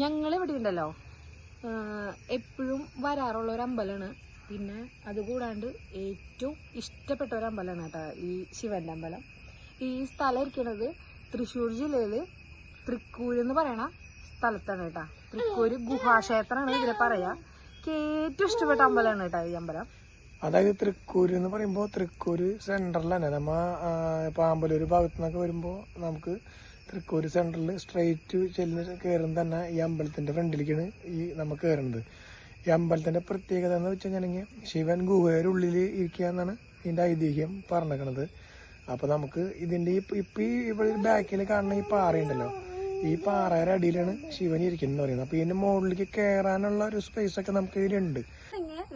ഞങ്ങൾ ഇവിടെ ഉണ്ടല്ലോ എപ്പോഴും വരാറുള്ള ഒരു അമ്പലമാണ്. പിന്നെ അതുകൂടാണ്ട് ഏറ്റവും ഇഷ്ടപ്പെട്ട ഒരു അമ്പലമാണ് കേട്ടോ ഈ ശിവന്റെ അമ്പലം. ഈ സ്ഥലം ഇരിക്കുന്നത് തൃശ്ശൂർ ജില്ലയിൽ തൃക്കൂര് എന്ന് പറയണ സ്ഥലത്താണ് കേട്ടോ. തൃക്കൂര് ഗുഹാക്ഷേത്രമാണ് ഇതിനെ പറയാ. ഏറ്റവും ഇഷ്ടപ്പെട്ട അമ്പലമാണ് കേട്ടോ ഈ അമ്പലം. അതായത് തൃക്കൂര് എന്ന് പറയുമ്പോ തൃക്കൂര് സെന്ററിലാണ് നമ്മ പാമ്പലൂര് ഭാഗത്തു വരുമ്പോ നമുക്ക് തൃക്കൂര് സെന്ററിൽ സ്ട്രെയിറ്റ് ചെല്ലുന്ന കയറുന്ന തന്നെ ഈ അമ്പലത്തിന്റെ ഫ്രണ്ടിലേക്കാണ് ഈ നമ്മൾ കയറുന്നത് ഈ അമ്പലത്തിന്റെ പ്രത്യേകത എന്ന് വെച്ച് കഴിഞ്ഞാൽ ശിവൻ ഗുഹയുടെ ഉള്ളിൽ ഇരിക്കുക എന്നാണ് ഇതിന്റെ ഐതിഹ്യം പറഞ്ഞേക്കണത് അപ്പോൾ നമുക്ക് ഇതിന്റെ ഈ ഇപ്പൊ ഈ ഇവിടെ ബാക്കിൽ കാണുന്ന ഈ പാറയുണ്ടല്ലോ ഈ പാറയുടെ അടിയിലാണ് ശിവൻ ഇരിക്കുന്നത് പറയുന്നത്. അപ്പൊ ഇതിന്റെ മുകളിലേക്ക് കയറാനുള്ള ഒരു സ്പേസ് ഒക്കെ നമുക്ക് ഇതിലുണ്ട്.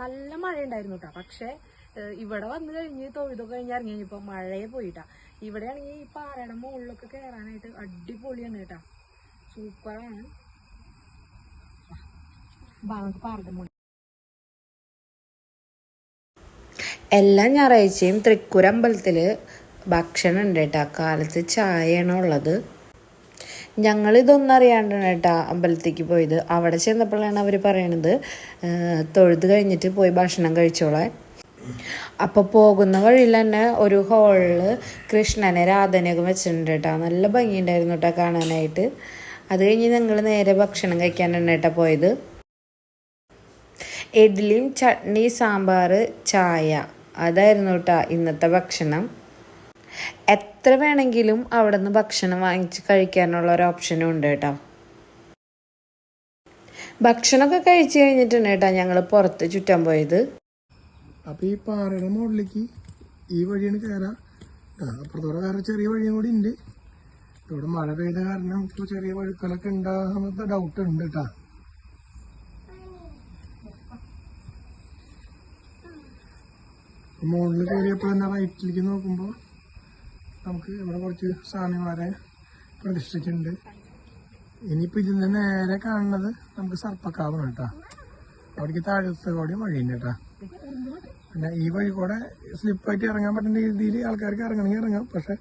നല്ല മഴ ഉണ്ടായിരുന്നു കേട്ടോ. പക്ഷെ ഇവിടെ വന്നു കഴിഞ്ഞ് തൊഴുതൊക്കെ കഴിഞ്ഞ് ഇറങ്ങി. കഴിഞ്ഞപ്പോ മഴയെ പോയിട്ടാ. ഇവിടെയാണെങ്കിൽ ഈ പാറയുടെ മുകളിലൊക്കെ കയറാനായിട്ട് അടിപൊളിയാണ് കേട്ടാ. സൂപ്പറാണ്. പാറയുടെ മുകളിൽ. എല്ലാ ഞായറാഴ്ചയും തൃക്കൂർ അമ്പലത്തിൽ ഭക്ഷണം ഉണ്ട് കേട്ടോ. കാലത്ത് ചായയാണ് ഉള്ളത്. ഞങ്ങൾ ഇതൊന്നും അറിയാണ്ടാണ് കേട്ടോ അമ്പലത്തേക്ക് പോയത്. അവിടെ ചെന്നപ്പോഴാണ് അവർ പറയണത് തൊഴുത് കഴിഞ്ഞിട്ട് പോയി ഭക്ഷണം കഴിച്ചോളാൻ. അപ്പോൾ പോകുന്ന വഴിയിൽ തന്നെ ഒരു ഹോളിൽ കൃഷ്ണനെ രാധനയൊക്കെ വെച്ചിട്ടുണ്ട് കേട്ടോ നല്ല ഭംഗിയുണ്ടായിരുന്നു കേട്ടോ കാണാനായിട്ട്. അത് കഴിഞ്ഞ് ഞങ്ങൾ നേരെ ഭക്ഷണം കഴിക്കാനാണ് കേട്ടോ പോയത്. ഇഡ്ഡലിയും ചട്നി സാമ്പാർ ചായ. അതായിരുന്നു കേട്ടോ ഇന്നത്തെ ഭക്ഷണം. എത്ര വേണമെങ്കിലും അവിടെ നിന്ന് ഭക്ഷണം വാങ്ങിച്ച് കഴിക്കാനുള്ള ഒരു ഓപ്ഷനും ഉണ്ട് കേട്ടോ ഭക്ഷണമൊക്കെ കഴിച്ചു കഴിഞ്ഞിട്ടുണ്ട് കേട്ടോ ഞങ്ങൾ പുറത്ത് ചുറ്റാൻ പോയത്. അപ്പൊ ഈ പാറയുടെ മുകളിലേക്ക് ഈ വഴിയാണ് കയറാം. അപ്പുറത്തോടെ വേറെ ചെറിയ വഴിയും കൂടി ഉണ്ട്. ഇവിടെ മഴ പെയ്ത കാരണം ഇപ്പോൾ ചെറിയ വഴുക്കലൊക്കെ ഉണ്ടാകുന്ന ഡൗട്ട് ഉണ്ട് കേട്ടാ മുകളിൽ കയറിയപ്പോൾ തന്നെ റൈറ്റിലേക്ക് നോക്കുമ്പോൾ നമുക്ക് ഇവിടെ കുറച്ച് സ്വാമിമാരെ പ്രതിഷ്ഠിച്ചിട്ടുണ്ട് ഇനിയിപ്പോൾ ഇതിൽ നിന്ന് നേരെ കാണുന്നത് നമുക്ക് സർപ്പക്കാവാണ് കേട്ടോ അവിടേക്ക് താഴത്തെ കൂടി വഴിയുണ്ട് കേട്ടോ പിന്നെ ഈ വഴി കൂടെ സ്ലിപ്പായിട്ട് ഇറങ്ങാൻ പറ്റുന്ന രീതിയിൽ ആൾക്കാർക്ക് ഇറങ്ങണമെങ്കിൽ ഇറങ്ങാം. പക്ഷെ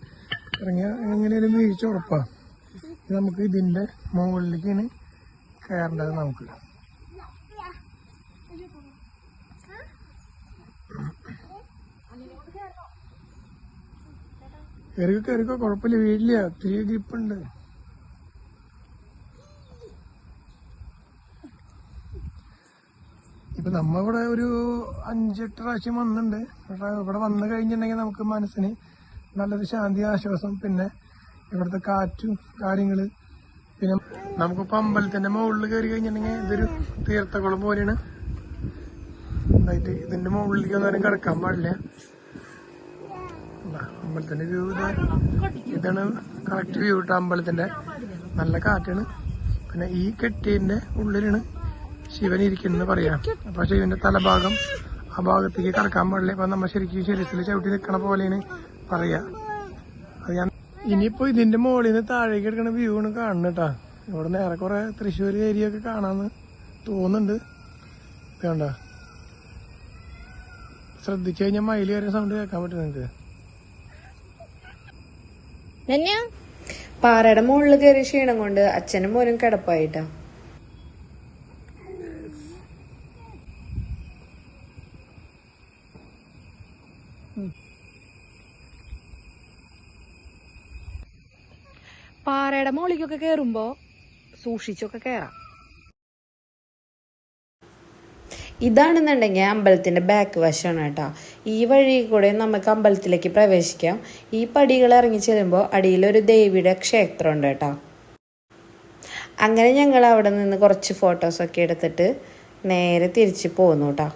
ഇറങ്ങിയാൽ എങ്ങനെയാലും വീഴ്ച ഉറപ്പാണ് നമുക്ക് ഇതിന്റെ മുകളിലേക്കാണ് കയറേണ്ടത് നമുക്ക്. കയറിക്കോ കയറിക്കോ കുഴപ്പമില്ല. വീഴില്ല ഒത്തിരി ഗ്രിപ്പുണ്ട്. ഇപ്പൊ നമ്മളിവിടെ ഒരു അഞ്ചെട്ട് പ്രാവശ്യം വന്നിട്ടുണ്ട്. പക്ഷെ ഇവിടെ വന്നു കഴിഞ്ഞിട്ടുണ്ടെങ്കിൽ നമുക്ക് മനസ്സിന് നല്ലൊരു ശാന്തി ആശ്വാസം പിന്നെ ഇവിടുത്തെ കാറ്റും കാര്യങ്ങൾ പിന്നെ നമുക്കിപ്പോ അമ്പലത്തിന്റെ മുകളിൽ കയറി കഴിഞ്ഞിട്ടുണ്ടെങ്കിൽ ഇതൊരു തീർത്ഥകുളം പോലെയാണ്. ഇതായിട്ട് ഇതിന്റെ മുകളിലേക്ക് ഒന്നും കിടക്കാൻ പാടില്ല. അമ്പലത്തിന്റെ വ്യൂ ഇതാണ് കറക്റ്റ് വ്യൂ കിട്ടുക അമ്പലത്തിന്റെ. നല്ല കാറ്റാണ്. പിന്നെ ഈ കെട്ടിന്റെ ഉള്ളിലാണ് ശിവൻ ഇരിക്കുന്നു പറയാം. അപ്പൊ ശിവന്റെ തലഭാഗം ആ ഭാഗത്തേക്ക് കടക്കാൻ പാടില്ല. ഇപ്പൊ നമ്മ ശരിക്കും ശരീരത്തിൽ ചവിട്ടി നിൽക്കണ പോലെയാണ് പറയാ. അത് ഞാൻ ഇനിയിപ്പോ ഇതിന്റെ മുകളിൽ നിന്ന് താഴേക്ക് എടുക്കണ വ്യൂ ആണ് കാണുന്നട്ടാ ഇവിടെ നേരെ കുറെ തൃശ്ശൂർ ഏരിയ ഒക്കെ കാണാന്ന് തോന്നുന്നുണ്ട്. വേണ്ട ശ്രദ്ധിച്ചു കഴിഞ്ഞാൽ മയിൽ വരെ സൗണ്ട് കേൾക്കാൻ പറ്റും നിങ്ങക്ക്. പാറയുടെ മുകളിൽ കയറി ക്ഷീണം കൊണ്ട് അച്ഛനും മോനും കിടപ്പായിട്ടാ. പാറയുടെ മുകളിലേക്കൊക്കെ കേറുമ്പോ സൂക്ഷിച്ചൊക്കെ കയറാം ഇതാണെന്നുണ്ടെങ്കിൽ അമ്പലത്തിന്റെ ബാക്ക് വശമാണ് കേട്ടോ. ഈ വഴി കൂടെ നമുക്ക് അമ്പലത്തിലേക്ക് പ്രവേശിക്കാം. ഈ പടികൾ ഇറങ്ങി ചെല്ലുമ്പോൾ അടിയിലൊരു ദേവിയുടെ ക്ഷേത്രം ഉണ്ട് കേട്ടോ. അങ്ങനെ ഞങ്ങൾ അവിടെ നിന്ന് കുറച്ച് ഫോട്ടോസൊക്കെ എടുത്തിട്ട് നേരെ തിരിച്ച് പോന്നു കേട്ടോ.